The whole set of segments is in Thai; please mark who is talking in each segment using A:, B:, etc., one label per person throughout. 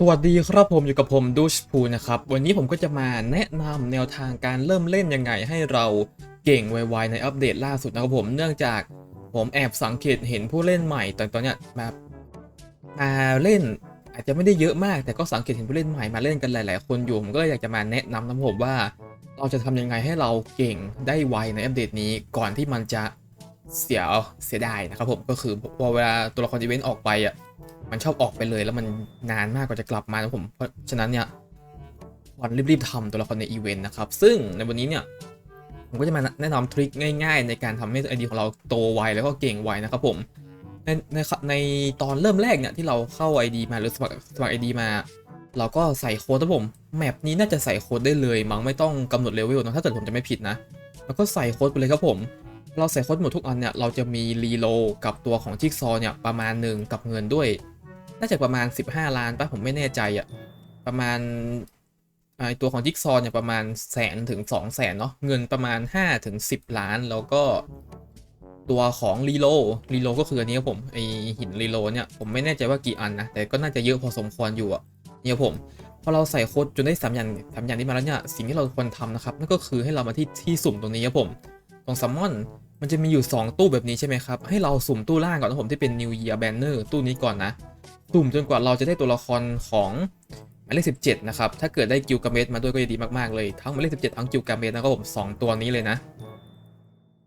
A: สวัสดีครับผมอยู่กับผมดูชพูนะครับ วันนี้ผมก็จะมาแนะนำแนวทางการเริ่มเล่นยังไงให้เราเก่งไวๆในอัปเดตล่าสุดนะครับผมเนื่องจากผมแอบสังเกตเห็นผู้เล่นใหม่ตอนตอนเนี้ยมามาเล่นอาจจะไม่ได้เยอะมาก แต่ก็สังเกตเห็นผู้เล่นใหม่มาเล่นกันหลาย ๆ คนอยู่ผมก็เลยอยากจะมาแนะนำนะผมว่า เราจะทำยังไงให้เราเก่งได้ไวในอัปเดตนี้ก่อนที่มันจะ เสียเสียดายนะครับผมก็คือพอเวลาตัวละครอีเวนต์ออกไปอะมันชอบออกไปเลยแล้วมันนานมากกว่าจะกลับมานะผมเพราะฉะนั้นเนี่ยวันรีบๆทำตัวละครในอีเวนต์นะครับซึ่งในวันนี้เนี่ยผมก็จะมาแนะนำทริคง่ายๆ ในการทำให้ไอดีของเราโตไวแล้วก็เก่งไวนะครับผมในในในตอนเริ่มแรกเนี่ยที่เราเข้า ID มาหรือสมัครสมัคร ID มา เราก็ใส่โค้ดนะผมแมปนี้น่าจะใส่โค้ดได้เลยมั้งไม่ต้องกำหนดเลเวลนะถ้าเกิดผมจะไม่ผิดนะ แล้วก็ใส่โค้ดไปเลยครับผม เราใส่โค้ดหมดทุกอันเนี่ย เราจะมีรีโลกับตัวของจิ๊กซอว์เนี่ยประมาณหนึ่งกับเงินด้วย น่าจะประมาณ 15 ล้านป่ะผมไม่แน่ใจอะประมาณไอตัวของจิ๊กซอว์เนี่ยประมาณแสนถึง2 0 0แสนเนาะเงินประมาณ5ถึง10 ล้านแล้วก็ตัวของรีโลรีโลก็คืออันนี้ครับผมไอหินรีโลเนี่ยผมไม่แน่ใจว่ากี่อันนะแต่ก็น่าจะเยอะพอสมควรอยู่อะเนี่ยผมพอเราใส่โค้ดจนได้สามอย่างสามอย่างนี้มาแล้วเนี่ยสิ่งที่เราควรทำนะครับนั่นก็คือให้เรามาที่ที่สุ่มตรงนี้ครับผมตรงซัมมอน มันจะมีอยู่ 2 ตู้แบบนี้ใช่ไหมครับ ให้เราสุ่มตู้ล่างก่อนนะผมที่เป็น New Year Banner ตู้นี้ก่อนนะ สุ่มจนกว่าเราจะได้ตัวละครของหมายเลข17 นะครับ ถ้าเกิดได้กิลกาเมสมาด้วยก็จะดีมาก ๆ เลย ทั้งหมายเลข17 ทั้งกิลกาเมสนะครับผม 2 ตัวนี้เลยนะ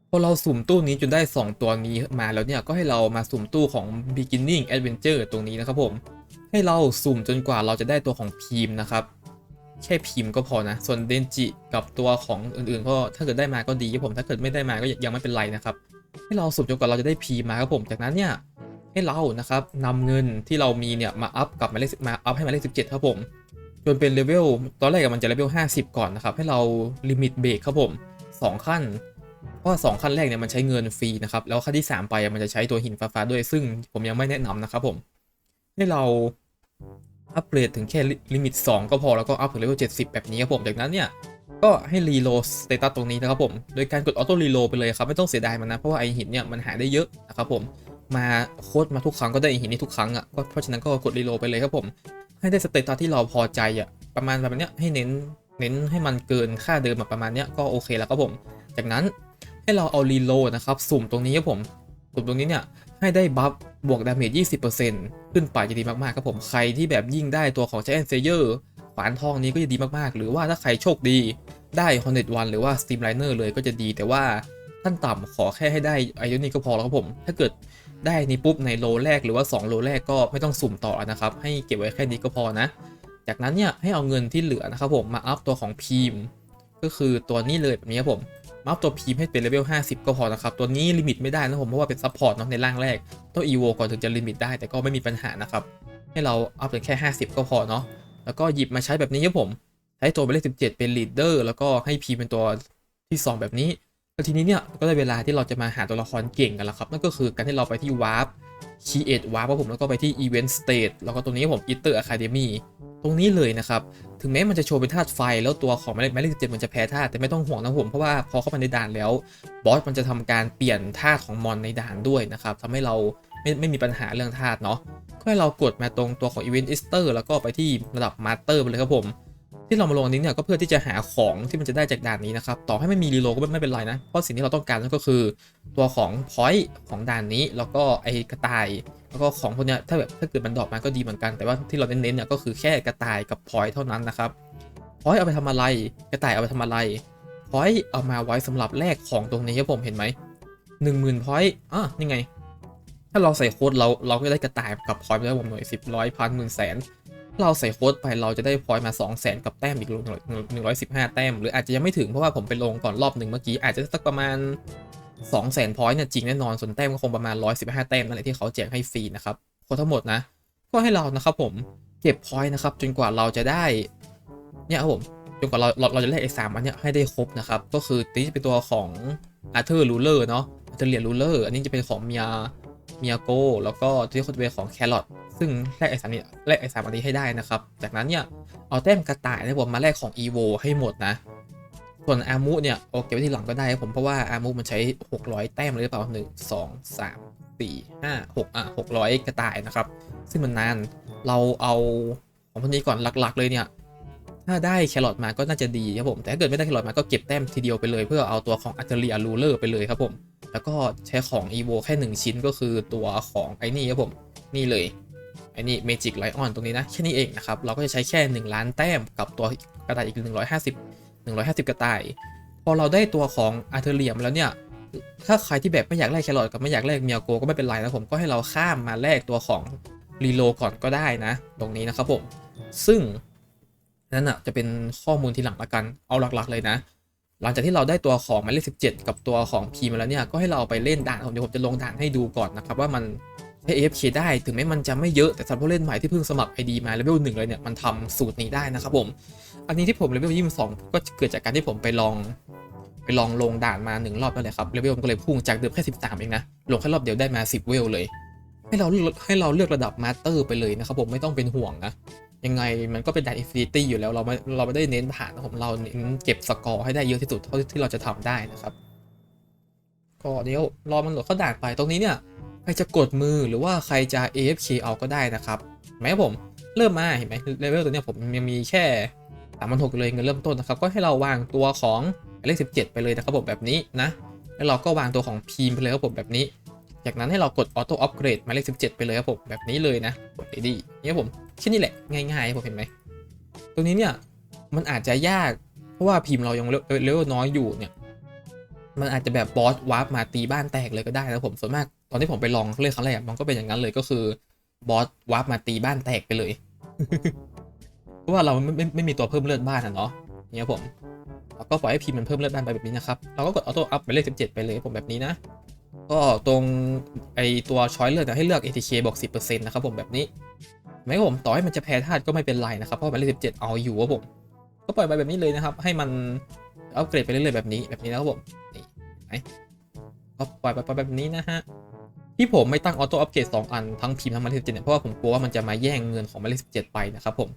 A: พอเราสุ่มตู้นี้จนได้ 2 ตัวนี้มาแล้วเนี่ย ก็ให้เรามาสุ่มตู้ของ Beginning Adventure ตรงนี้นะครับผม ให้เราสุ่มจนกว่าเราจะได้ตัวของพีมนะครับ แค่พิมพ์ก็พอนะ ส่วนเดนจิกับตัวของอื่นๆ ก็ถ้าเกิดได้มาก็ดีครับผมถ้าเกิดไม่ได้มาก็ยังไม่เป็นไรนะครับ ให้เราสุ่มจนกว่าเราจะได้พีมาครับผมจากนั้นเนี่ยให้เรานะครับนำเงินที่เรามีเนี่ยมาอัพกับหมายเลขมาอัพให้หมายเลข17ครับผมจนเป็นเลเวลตอนแรกมันจะเลเวล50ก่อนนะครับให้เราลิมิตเบรกครับผม2ขั้นเพราะสองขั้นแรกเนี่ยมันใช้เงินฟรีนะครับแล้วขั้นที่3ไปมันจะใช้ตัวหินฟ้าๆด้วยซึ่งผมยังไม่แนะนำนะครับผมให้เรา อัปเกรดถึงแค่ลิมิต 2 ก็พอแล้วก็อัพถึงเลเวล70 แบบนี้ครับผมจากนั้นเนี่ย ก็ให้รีโหลดสเตตัสตรงนี้นะครับผม โดยการกดออโต้รีโหลดไปเลยครับ ไม่ต้องเสียดายมันนะ เพราะว่าไอหินเนี่ยมันหายได้เยอะนะครับผมมาโค้ดมาทุกครั้งก็ได้ไอหินนี้ทุกครั้งอะก็เพราะฉะนั้นก็กดรีโหลดไปเลยครับผม ให้ได้สเตตัสที่เราพอใจอะประมาณแบบเนี้ยให้เน้นเน้นให้มันเกินค่าเดิมแบบประมาณเนี้ยก็โอเคแล้วครับผม จากนั้นให้เราเอารีโหลดนะครับสุ่มตรงนี้ครับผม สุ่มตรงนี้เนี่ยให้ได้บัฟบวกดาเมจ 20%ขึ้นไปจะดีมาก ๆ ครับผมใครที่แบบยิ่งได้ตัวของ Giant Slayer ขวานทองนี้ก็จะดีมาก ๆ หรือว่าถ้าใครโชคดีได้ Hornet One หรือว่า Streamliner เลยก็จะดี แต่ว่าขั้นต่ำขอแค่ให้ได้ไออนี้ก็พอแล้วครับผม ถ้าเกิดได้นี้ปุ๊บในโลแรกหรือว่า 2 โลแรกก็ไม่ต้องสุ่มต่อนะครับ ให้เก็บไว้แค่นี้ก็พอนะ จากนั้นเนี่ยให้เอาเงินที่เหลือนะครับผมมาอัพตัวของพีมก็คือตัวนี้เลยแบบนี้ครับผม อัพตัวพีมให้เป็นเลเวล 50 ก็พอนะครับ ตัวนี้ลิมิตไม่ได้นะผมเพราะว่าเป็นซัพพอร์ตเนาะในร่างแรก ต้อง EVO ก่อนถึงจะลิมิตได้แต่ก็ไม่มีปัญหานะครับ ให้เราอัพเป็นแค่ 50 ก็พอเนาะแล้วก็หยิบมาใช้แบบนี้ครับผม ใช้ตัวเป็นเลข17 เป็นลีดเดอร์แล้วก็ให้พีเป็นตัวที่ 2 แบบนี้แล้วทีนี้เนี่ยก็ได้เวลาที่เราจะมาหาตัวละครเก่งกันแล้วครับนั่นก็คือการที่เราไปที่วาร์ป create warp ครับผมแล้วก็ไปที่ event state แล้วก็ตรงนี้ผม Ether Academy ตร ตรงนี้เลยนะครับถึงแม้มันจะโชว์เป็นธาตุไฟ แล้วตัวของแมายเลขหมายเจ็ดมันจะแพ้ธาตุแต่ไม่ต้องห่วงนะผมเพราะว่าพอเข้ามาในด่านแล้วบอสมันจะทำการเปลี่ยนธาตุของมอนในด่านด้วยนะครับทำให้เราไม่ไม่มีปัญหาเรื่องธาตุเนาะก็ให้เรากดมาตรงตัวของ Event Easter แล้วก็ไปที่ระดับ Master ไปเลยครับผม ที่เรามาลงอันนี้เนี่ยก็เพื่อที่จะหาของที่มันจะได้จากด่านนี้นะครับต่อให้ไม่มีรีโลก็ไม่เป็นไรนะเพราะสิ่งที่เราต้องการนั่นก็คือตัวของพอยต์ของด่านนี้แล้วก็ไอกระต่ายแล้วก็ของพวกเนี้ยถ้าแบบถ้าเกิดมันดรอกมาก็ดีเหมือนกันแต่ว่าที่เราเน้นๆเนี่ยก็คือแค่กระต่ายกับพอยต์เท่านั้นนะครับพอยต์เอาไปทำอะไรกระต่ายเอาไปทำอะไรพอยต์เอามาไว้สำหรับแลกของตรงนี้ครับผมเห็นไหมหนึ่งหมื่นพอยต์อะนี่ไง ถ้าเราใส่โค้ดเราเราก็ได้กระต่ายกับพอยต์ไปได้ผมหน่วยสิบร้อยพันหมื่นแสน เราใส่โค้ดไปเราจะได้พอยต์มา 2 0 0แสนกับแต้มอีกหนึ่งร้อยสิบห้าแต้ม หรืออาจจะยังไม่ถึงเพราะว่าผมไปลงก่อนรอบหนึ่งเมื่อกี้ อาจจะสักประมาณ 2 0 0แสนพอยต์เนี่ยจริงแน่นอน ส่วนแต้มก็คงประมาณ 115 แต้มนั่นแหละที่เขาแจกให้ฟรีนะครับคนทั้งหมดนะ ก็ให้เรานะครับผมเก็บพอยต์นะครับจนกว่าเราจะได้เนี่ยครับผมจนกว่าเราเราเราจะได้ไอ้สามอันเนี้ยให้ได้ครบนะครับก็คือตีจะเป็นตัวของอาร์เธอร์รูเลอร์เนาะอาร์เธอร์เลียรูเลอร์อันนี้จะเป็นของเมีย เมียโก แล้วก็ตัวนี้จะเป็นของแครอทซึ่งแลกไอสามนี้แลกไอสามอันนี้ให้ได้นะครับ จากนั้นเนี่ย เอาแต้มกระต่ายนะผมมาแลกของ EVO ให้หมดนะ ส่วนอามุเนี่ยโอเก็บไว้ที่หลังก็ได้ครับผมเพราะว่าอามุมันใช้ 600 แต้มเลยหรือเปล่า1 2 3 4 5 6อะ600กระต่ายนะครับ ซึ่งมันนานเราเอาของพวกนี้ก่อนหลักๆเลยเนี่ยถ้าได้แครอทมาก็น่าจะดีครับผมแต่ถ้าเกิดไม่ได้แครอทมาก็เก็บแต้มทีเดียวไปเลย เพื่อเอาตัวของอัตเลียรูเลอร์ไปเลยครับผม แล้วก็ใช้ของ EVO แค่ 1 ชิ้นก็คือตัวของไอ้นี่ครับผม นี่เลย ไอ้นี่เมจิกไลออนตรงนี้นะ แค่นี้เองนะครับ เราก็จะใช้แค่ 1 ล้านแต้มกับตัวกระต่ายอีก 150 150 กระต่าย พอเราได้ตัวของอาร์เทเรียมแล้วเนี่ย ถ้าใครที่แบบไม่อยากแลกแครอทกับไม่อยากแลกเมียโกก็ไม่เป็นไรนะผมก็ให้เราข้ามมาแลกตัวของรีโลก่อนก็ได้นะ ตรงนี้นะครับผม ซึ่งนั่นอะจะเป็นข้อมูลทีหลังละกัน เอาหลักๆเลยนะ หลังจากที่เราได้ตัวของหมายเลข17 กับตัวของพีมาแล้วเนี่ย ก็ให้เราไปเล่นด่านผมเดี๋ยวผมจะลงด่านให้ดูก่อนนะครับว่ามันใช้ AFK ได้ถึงแม้มันจะไม่เยอะแต่สำหรับผู้เล่นใหม่ที่เพิ่งสมัคร ID มาเลเวลหนึ่งเลยเนี่ยมันทำสูตรนี้ได้นะครับผม อันนี้ที่ผมเลเวลยี่สิบสองก็เกิดจากการที่ผมไปลอง ไปลองลงด่านมาหนึ่งรอบนั่นแหละครับเลเวลมันก็เลยพุ่งจากเดิมแค่สิบามเองนะลงแค่รอบเดียวได้มาสิบเวลเลย ให้เราให้เราเลือกระดับมาสเตอร์ไปเลยนะครับผมไม่ต้องเป็นห่วงนะ ยังไงมันก็เป็นด่านอินฟินิตี้อยู่แล้วเราไม่เราไม่ได้เน้นผ่านนะผมเราเน้นเก็บสกอร์ให้ได้เยอะที่สุดเท่าที่เราจะทำได้นะครับ ก็เดี๋ยวรอมันโหลดเข้าด่านไปตรงนี้เนี่ยใครจะกดมือหรือว่าใครจะ AFK เอาก็ได้นะครับเห็นไหมครับผมเริ่มมาเห็นไหมเลเวลตัวเนี้ยผมยังมีแค่สามพันหกเลยเงินเริ่มต้นนะครับ ก็ให้เราวางตัวของเลขสิบเจ็ดไปเลยนะครับผมแบบนี้นะ แล้วเราก็วางตัวของพีมไปเลยครับผมแบบนี้ จากนั้นให้เรากดออโต้อัปเกรดหมายเลข17 ไปเลยครับผม แบบนี้เลยนะ กดดีๆนี่ครับผมแค่นี้แหละ ง่ายๆครับผมเห็นไหม ตรงนี้เนี่ย มันอาจจะยาก เพราะว่าพิมพ์เรายังเลเวลน้อยอยู่เนี่ย มันอาจจะแบบบอสวาร์ปมาตีบ้านแตกเลยก็ได้นะผม ส่วนมากตอนที่ผมไปลองเล่นครั้งแรกมันก็เป็นอย่างนั้นเลยก็คือบอสวาร์ปมาตีบ้านแตกไปเลย เพราะว่าเราไม่ไม่ไม่มีตัวเพิ่มเลือดบ้านอะเนาะเนี่ยผมเราก็ปล่อยให้พิมพ์มันเพิ่มเลือดบ้านไปแบบนี้นะครับ เราก็กดออโต้อัพไปเลข17 ไปเลยครับผมแบบนี้นะ ก็ตรงไอตัวช้อยเลือกให้เลือก ATK บอก 10%นะครับผมแบบนี้ไม่ครับผมต่อให้มันจะแพ้ธาตุก็ไม่เป็นไรนะครับ เพราะหมายเลข17 เอาอยู่ครับผม ก็ปล่อยไปแบบนี้เลยนะครับ ให้มันอัปเกรดไปเรื่อยๆแบบนี้แบบนี้นะครับผมนี่ไหนก็ปล่อยไปแบบนี้นะฮะที่ผมไม่ตั้งออโต้อัปเกรด2อันทั้งพิมพ์ทั้งหมายเลข17เนี่ยเพราะว่าผมกลัวว่ามันจะมาแย่งเงินของหมายเลข17 ไปนะครับผม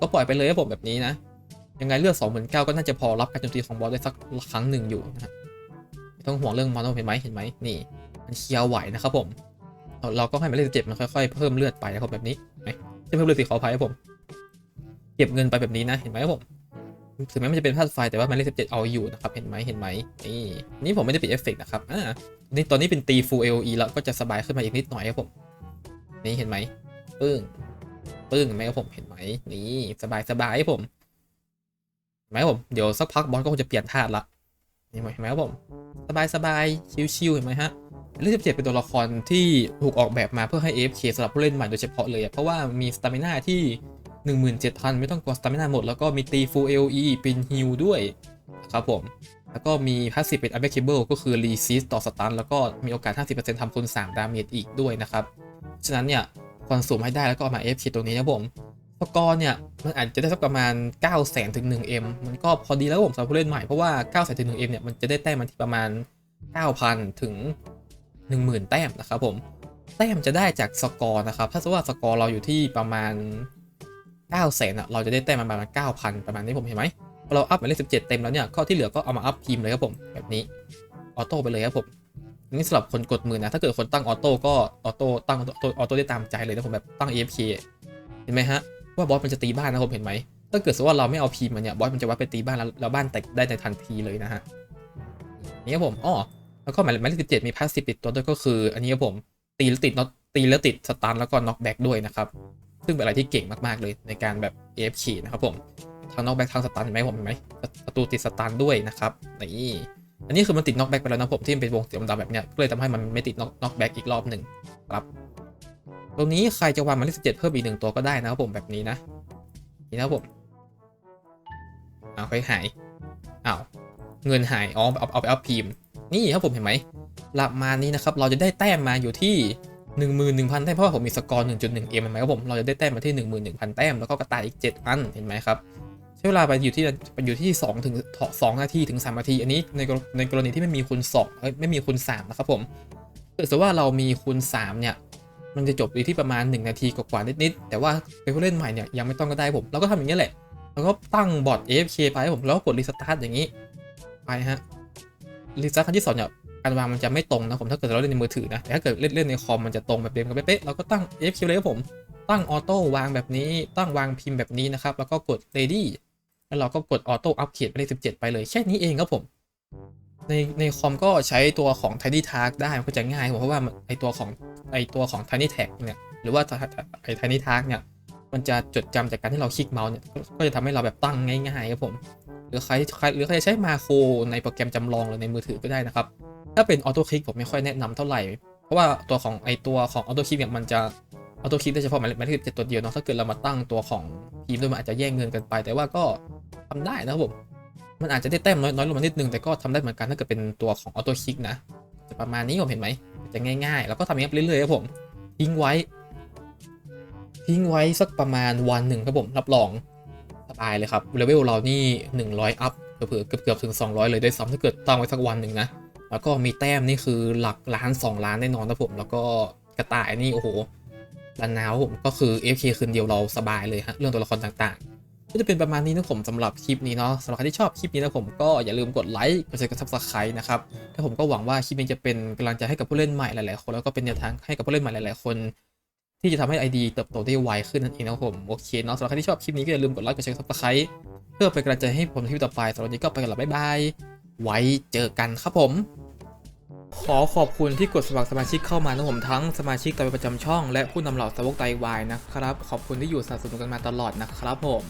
A: ก็ปล่อยไปเลยครับผมแบบนี้นะยังไงเลือด29,000ก็น่าจะพอรับการโจมตีของบอสได้สักครั้งหนึ่งอยู่นะฮะ ต้องห่วงเรื่องมอนเห็นไหมเห็นไหมนี่ มันเคลียร์ไหวนะครับผมเราก็ให้มายเลขเจ็ดมันค่อยๆเพิ่มเลือดไปนะครับแบบนี้เห็นไหมจะเพิ่มเลือดสีขออภัยครับผม เก็บเงินไปแบบนี้นะเห็นไหมครับผมถึงแม้มันจะเป็นธาตุไฟแต่ว่ามายเลขสิบเจ็ดเอาอยู่นะครับเห็นไหมเห็นไหมนี่นี่ผมไม่ได้ปิดเอฟเฟกต์นะครับอ่านี่ตอนนี้เป็นตี full AOE แล้วก็จะสบายขึ้นมาอีกนิดหน่อยครับผมนี่เห็นไหมปึ้งปึ้งไหมครับผมเห็นไหมนี่สบายสบายครับผมเห็นไหมครับผมเดี๋ยวสักพักบอสก็คงจะเปลี่ยนธาตุละ นี่เห็นไหมครับผม สบายสบายชิวๆเห็นไหมฮะเรื่องสิบเจ็ดเป็นตัวละครที่ถูกออกแบบมาเพื่อให้ AFK สำหรับผู้เล่นใหม่โดยเฉพาะเลย เพราะว่ามีสตามิน่าที่ 17,000 ไม่ต้องกลัวสตามิน่าหมด แล้วก็มีตี full AOE เป็นฮิลด้วยครับผม แล้วก็มีพาสซีฟเป็น unbreakable ก็คือ resist ต่อสตันแล้วก็มีโอกาส 50%ทำคูณ3ดาเมจอีกด้วยนะครับ ฉะนั้นเนี่ยคอนสูมให้ได้แล้วก็เอามา AFK ตรงนี้นะผม สกอร์เนี่ยมันอาจจะได้สักประมาณ9 0 0 0 0ถึง 1M มันก็พอดีแล้วผมสำหรับผู้เล่นใหม่เพราะว่า 9 0 0 0 0ถึง 1M เนี่ยมันจะได้แต้มมันที่ประมาณ 9,000 ถึง 10,000 แต้มนะครับผม แต้มจะได้จากสกอร์นะครับ ถ้าสมมติว่าสกอร์เราอยู่ที่ประมาณ 9 0 0 0 0อะเราจะได้แต้มประมาณ 9,000 ประมาณนี้ผมเห็นไหมพอเราอัพหมายเลข17 เต็มแล้วเนี่ยข้อที่เหลือก็เอามาอัพทีมเลยครับผมแบบนี้ออโต้ไปเลยครับผมนี่สำหรับคนกดมือนะถ้าเกิดคนตั้งออโต้ก็ออโต้ตั้งออโต้ออโต้ได้ตามใจเลยนะผมแบบตั้ง AFK เห็นไหมฮะ ว่าบอสมันจะตีบ้านนะผมเห็นไหมถ้าเกิดสมมติว่าเราไม่เอาพีมันเนี่ยบอสมันจะวัดไปตีบ้านแล้วแล้วบ้านแตกได้ในทันทีเลยนะฮะนี่ครับผมอ๋อแล้วก็หมายหมายเลขสิบเจ็ดมีพาสซีฟติดตัวด้วยก็คือ อันนี้ครับผมตีแล้วติดน็อตตีแล้วติดสตันแล้วก็น็อกแบ็กด้วยนะครับซึ่งเป็นอะไรที่เก่งมากๆเลยในการแบบ AFK นะครับผมทั้งน็อกแบ็กทั้งสตันเห็นไหมผมเห็นไหมประตูติดสตันด้วยนะครับนี่อันนี้คือมันติดน็อกแบ็กไปแล้วนะผมที่มันเป็นวงสีดำๆแบบเนี้ยก็เลยทำให้มันไม่ติดน็อกแบ็กอีกรอบหนึ่งครับ ตรงนี้ใครจะวางมายเลขสิบเจ็ดเพิ่มอีกหนึ่งตัวก็ได้นะครับผมแบบนี้นะ นี่นะครับผมเอาค่อยหายเอาเงินหายอ๋อเอาเอาไปเอาพิมพ์นี่ครับผมเห็นไหมประมาณนี้นะครับเราจะได้แต้มมาอยู่ที่11,000แต้มเพราะว่าผมมีสกอร์1.1 m เห็นไหมครับผมเราจะได้แต้มมาที่ 11,000 แต้มแล้วก็กระต่ายอีก7อันเห็นไหมครับใช้เวลาไปอยู่ที่ไปอยู่ที่2ถึง2นาทีถึง3นาทีอันนี้ในในกรณีที่ไม่มีคูณ2เอ้ยไม่มีคูณ3นะครับผมถ้าเกิดว่าเรามีคูณ3เนี่ย มันจะจบอยู่ที่ประมาณ 1 นาทีกว่าๆนิดๆแต่ว่าเป็นผู้เล่นใหม่เนี่ยยังไม่ต้องก็ได้ผมเราก็ทำอย่างนี้แหละแล้วก็ตั้งบอท AFK ไปให้ผมแล้วก็กดรีสตาร์ทอย่างนี้ไปฮะรีสตาร์ทครั้งที่สองเนี่ยการวางมันจะไม่ตรงนะผมถ้าเกิดเราเล่นในมือถือนะแต่ถ้าเกิดเล่นเล่นในคอมมันจะตรงแบบเดิมกันเป๊ะๆเราก็ตั้ง AFK เลยครับผมตั้งออโต้วางแบบนี้ ตั้งวางพิมพ์แบบนี้นะครับแล้วก็กด ready แล้วเราก็กดออโต้อัปเขียนไปเลข17 ไปเลยแค่นี้เองครับผม ในในคอมก็ใช้ตัวของ Tiny Task ได้มันก็จะง่ายเพราะว่าไอตัวของไอตัวของ Tiny Tag เนี่ยหรือว่าไอ Tiny Task เนี่ยมันจะจดจำจากการที่เราคลิกเมาส์เนี่ยก็จะทำให้เราแบบตั้งง่ายๆครับผม หรือใครหรือใครจะใช้มาโครในโปรแกรมจำลองหรือในมือถือก็ได้นะครับ ถ้าเป็นออโต้คลิกผมไม่ค่อยแนะนำเท่าไหร่ เพราะว่าตัวของไอตัวของออโต้คลิกเนี่ยมันจะออโต้คลิกได้เฉพาะหมายเลขหมายเจ็ดตัวเดียวเนาะถ้าเกิดเรามาตั้งตัวของพิมด้วยมันอาจจะแย่งเงินกันไป แต่ว่าก็ทำได้นะครับผม มันอาจจะได้แต้มน้อยน้อยลงมานิดนึงแต่ก็ทำได้เหมือนกันถ้าเกิดเป็นตัวของออโต้คิกนะจะประมาณนี้ผมเห็นไหมจะง่ายๆ แล้วก็ทำอย่างนี้ไปเรื่อยๆครับผมทิ้งไว้ ทิ้งไว้สักประมาณวันหนึ่งครับผมรับรองสบายเลยครับเลเวลเรานี่ 100 อัพเผื่อๆเกือบถึง 200 เลยได้ซ้ำถ้าเกิดตั้งไว้สักวันหนึ่งนะแล้วก็มีแต้มนี่คือหลักล้าน 2 ล้านแน่นอนนะผม แล้วก็กระต่ายนี่โอ้โหลันนาวผมก็คือ FK คืนเดียวเราสบายเลยฮะเรื่องตัวละครต่างๆ ก็จะเป็นประมาณนี้นะผมสำหรับคลิปนี้เนาะสำหรับใครที่ชอบคลิปนี้นะผมก็อย่าลืมกดไลค์กดแชร์กดซับสไครต์นะครับถ้าผมก็หวังว่าคลิปนี้จะเป็นกำลังใจให้กับผู้เล่นใหม่หลายๆคนแล้วก็เป็นแนวทางให้กับผู้เล่นใหม่หลายๆคน ที่จะทำให้ ID เติบโตได้ไวขึ้นนั่นเองนะครับผมโอเคเนาะสำหรับใครที่ชอบคลิปนี้ก็อย่าลืมกดไลค์กดแชร์กดซับสไครต์เพื่อเป็นกำลังใจให้ผมในคลิปต่อไปสำหรับวันนี้ก็ไปกันแล้วบ๊ายบายไว้เจอกันครับผม ขอขอบคุณที่กดสมัครสมาชิกเข้ามานะผมทั้งสมาชิกตัวประจำช่องและผู้นำเหล่าสาวกไตวายนะครับ ขอบคุณที่อยู่สนับสนุนกันมาตลอดนะครับผม